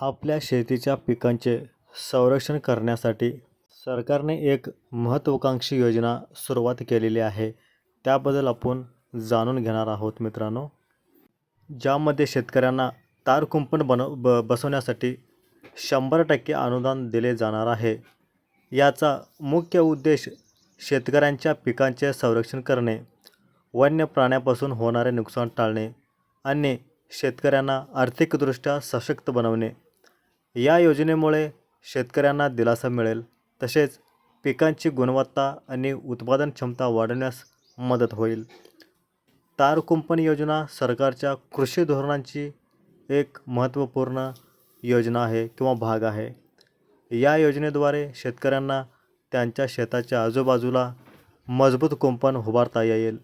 आपल्या शेतीच्या पिकांचे संरक्षण करण्यासाठी सरकारने एक महत्त्वाकांक्षी योजना सुरुवात केलेली आहे. त्याबद्दल आपण जाणून घेणार आहोत मित्रांनो. ज्यामध्ये शेतकऱ्यांना तार कुंपण बनव ब बसवण्यासाठी शंभर टक्के अनुदान दिले जाणार आहे. याचा मुख्य उद्देश शेतकऱ्यांच्या पिकांचे संरक्षण करणे वन्य प्राण्यापासून होणारे नुकसान टाळणे आणि शेतकऱ्यांना आर्थिकदृष्ट्या सशक्त बनवणे. या योजनेमुळे शेतकऱ्यांना दिलासा मिळेल. तसेच पिकांची गुणवत्ता आणि उत्पादन क्षमता वाढवण्यास मदत होईल. तार कुंपण योजना सरकारच्या कृषी धोरणांची एक महत्त्वपूर्ण योजना आहे किंवा भाग आहे. या योजनेद्वारे शेतकऱ्यांना त्यांच्या शेताच्या आजूबाजूला मजबूत कुंपण उभारता येईल.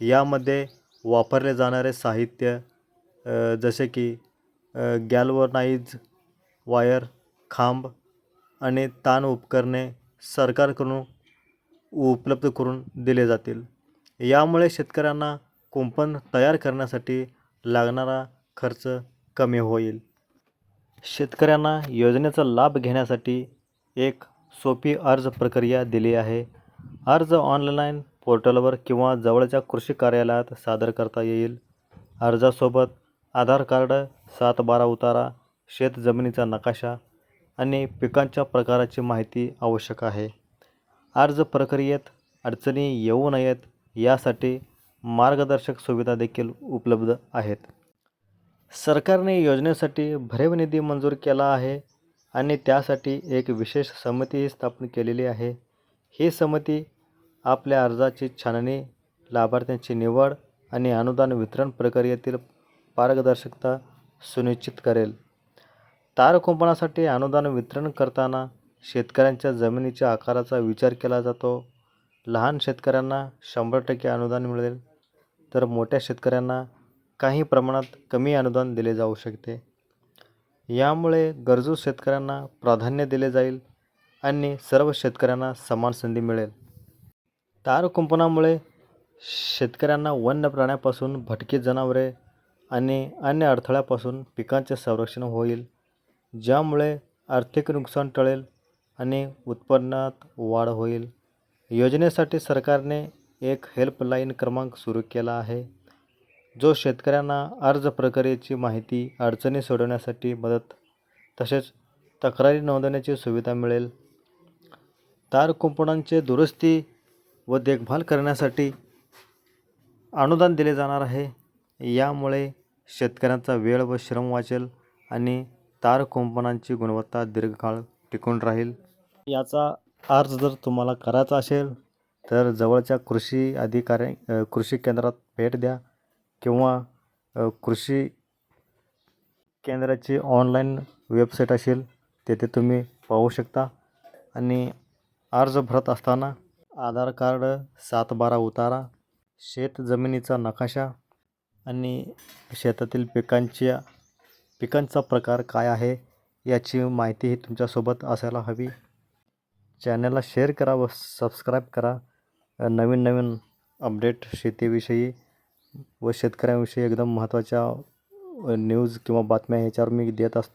यामध्ये वापरले जाणारे साहित्य जसे की गॅल्वनाइज वायर खांब आणि ताण उपकरणे सरकारकडून उपलब्ध करून दिले जातील. यामुळे शेतकऱ्यांना कुंपण तयार करण्यासाठी लागणारा खर्च कमी होईल. शेतकऱ्यांना योजनेचा लाभ घेण्यासाठी एक सोपी अर्ज प्रक्रिया दिली आहे. अर्ज ऑनलाईन पोर्टलवर किंवा जवळच्या कृषी कार्यालयात सादर करता येईल. अर्जासोबत आधार कार्ड सात बारा उतारा शेत जमिनीचा नकाशा आणि पिकांच्या प्रकाराची माहिती आवश्यक आहे. अर्ज प्रक्रियेत अडचणी येऊ नयेत यासाठी मार्गदर्शक सुविधा देखील उपलब्ध आहेत. सरकारने योजनेसाठी भरीव निधी मंजूर केला आहे आणि त्यासाठी एक विशेष समिती स्थापन केलेली आहे. ही समिती आपल्या अर्जाची छाननी लाभार्थ्यांची निवड आणि अनुदान वितरण प्रक्रियेतील पारदर्शकता सुनिश्चित करेल. तार कुंपणासाठी अनुदान वितरण करताना शेतकऱ्यांच्या जमिनीच्या आकाराचा विचार केला जातो. लहान शेतकऱ्यांना शंभर टक्के अनुदान मिळेल तर मोठ्या शेतकऱ्यांना काही प्रमाणात कमी अनुदान दिले जाऊ शकते. यामुळे गरजू शेतकऱ्यांना प्राधान्य दिले जाईल आणि सर्व शेतकऱ्यांना समान संधी मिळेल. तार कुंपणामुळे शेतकऱ्यांना वन्य प्राण्यापासून भटकी जनावरे आणि अन्य अडथळ्यापासून पिकांचे संरक्षण होईल. ज्यामुळे आर्थिक नुकसान टळेल आणि उत्पन्नात वाढ होईल. योजनेसाठी सरकारने एक हेल्पलाईन क्रमांक सुरू केला आहे जो शेतकऱ्यांना अर्ज प्रक्रियेची माहिती अडचणी सोडवण्यासाठी मदत तसेच तक्रारी नोंदवण्याची सुविधा मिळेल. तार कुंपणांचे दुरुस्ती व देखभाल करण्यासाठी अनुदान दिले जाणार आहे. यामुळे शेतकऱ्यांचा वेळ व श्रम वाचेल आणि तार कुंपणांची गुणवत्ता दीर्घकाळ टिकून राहील. याचा अर्ज जर तुम्हाला करायचा असेल तर जवळच्या कृषी अधिकारी कृषी केंद्रात भेट द्या किंवा कृषी केंद्राची ऑनलाईन वेबसाईट असेल तेथे तुम्ही पाहू शकता. आणि अर्ज भरत असताना आधार कार्ड सात बारा उतारा शेत जमिनीचा नकाशा आणि शेतातील पिकांच्या पिकांचा प्रकार काय आहे याची माहिती ही तुमच्यासोबत असायला हवी. चॅनलला शेअर करा व सबस्क्राईब करा. नवीन नवीन अपडेट शेतीविषयी व शेतकऱ्यांविषयी एकदम महत्त्वाच्या न्यूज किंवा बातम्या ह्याच्यावर मी देत असतो.